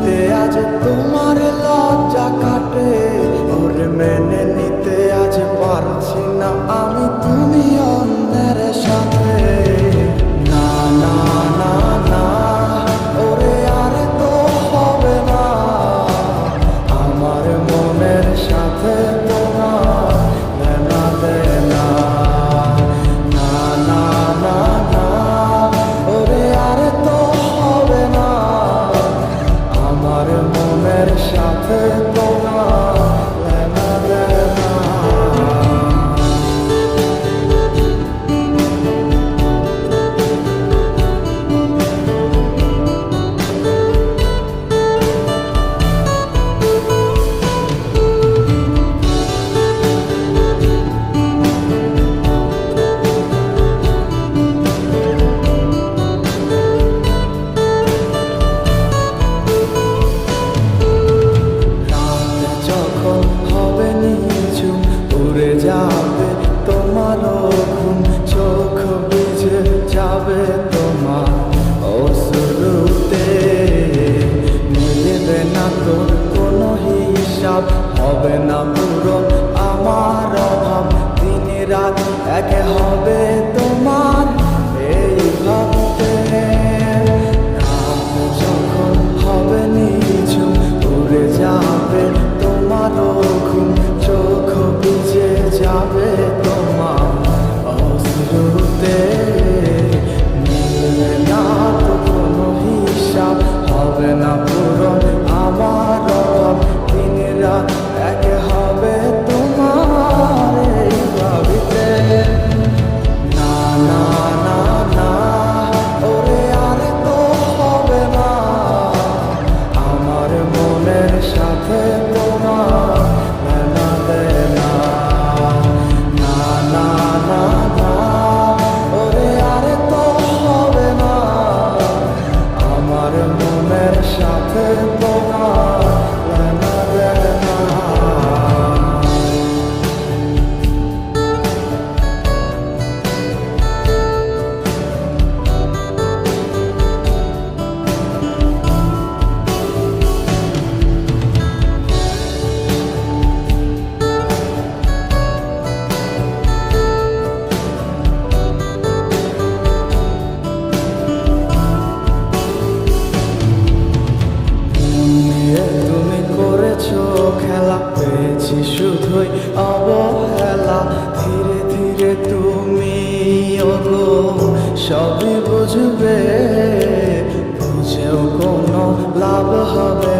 রাতে আজ তোমার লজ্জা কাটে। ওর মেনে একে হবে খেলা। ধীরে ধীরে তুমি অগো সবই বুঝবে। বুঝেও কোনো লাভ হবে